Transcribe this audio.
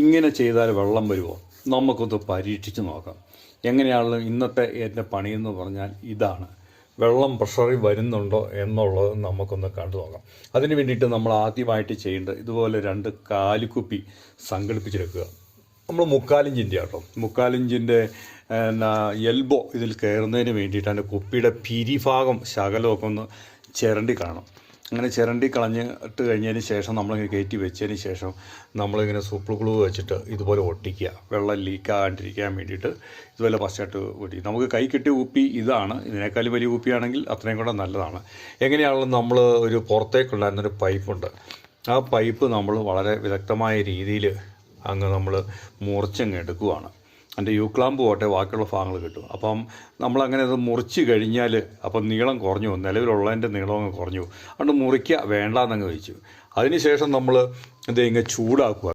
ഇങ്ങനെ ചെയ്താൽ വെള്ളം വരുമോ നമുക്കൊന്ന് പരീക്ഷിച്ച് നോക്കാം. എങ്ങനെയാണല്ലോ ഇന്നത്തെ എന്റെ പണിയെന്ന് പറഞ്ഞാൽ ഇതാണ്. വെള്ളം പ്രഷറിൽ വരുന്നുണ്ടോ എന്നുള്ളത് നമുക്കൊന്ന് കണ്ടു നോക്കാം. അതിന് വേണ്ടിയിട്ട് നമ്മൾ ആദ്യമായിട്ട് ചെയ്യേണ്ടത് ഇതുപോലെ രണ്ട് കാലിക്കുപ്പി സംഘടിപ്പിച്ചെടുക്കുക നമ്മൾ മുക്കാലിഞ്ചിന്റെ ആട്ടോ. മുക്കാലിഞ്ചിന്റെ എന്നാ എൽബോ ഇതിൽ കയറുന്നതിന് വേണ്ടിയിട്ടാണ് കുപ്പിയുടെ പിരിഭാഗം ശകലമൊക്കെ ഒന്ന് ചിരണ്ടി കാണും അങ്ങനെ ചിരണ്ടി കളഞ്ഞിട്ട് കഴിഞ്ഞതിന് ശേഷം നമ്മളിങ്ങനെ കയറ്റി വെച്ചതിന് ശേഷം നമ്മളിങ്ങനെ സൂപ്പർ ഗ്ലൂ വെച്ചിട്ട് ഇതുപോലെ ഒട്ടിക്കുക. വെള്ളം ലീക്കാകാണ്ടിരിക്കാൻ വേണ്ടിയിട്ട് ഇതുപോലെ പശ്ചാട്ട് ഒട്ടി. നമുക്ക് കൈ കിട്ടിയ കുപ്പി ഇതാണ്. ഇതിനേക്കാളും വലിയ കുപ്പിയാണെങ്കിൽ അത്രയും കൂടെ നല്ലതാണ്. എങ്ങനെയാണല്ലോ നമ്മൾ ഒരു പുറത്തേക്കുണ്ടായിരുന്നൊരു പൈപ്പുണ്ട്. ആ പൈപ്പ് നമ്മൾ വളരെ വിദഗ്ധമായ രീതിയിൽ അങ്ങ് നമ്മൾ മുറിച്ചങ്ങ് എടുക്കുവാണ്. അതിന്റെ യൂക്ലാമ്പ് പോട്ടെ ബാക്കിയുള്ള ഭാഗങ്ങൾ കിട്ടും. അപ്പം നമ്മളങ്ങനെ അത് മുറിച്ച് കഴിഞ്ഞാൽ അപ്പം നീളം കുറഞ്ഞു. നിലവിലുള്ളതിന്റെ നീളം അങ്ങ് കുറഞ്ഞു. അതുകൊണ്ട് മുറിക്കുക വേണ്ടാന്നങ്ങ് വെച്ചു. അതിനുശേഷം നമ്മൾ ഇത് ഇങ്ങനെ ചൂടാക്കുക.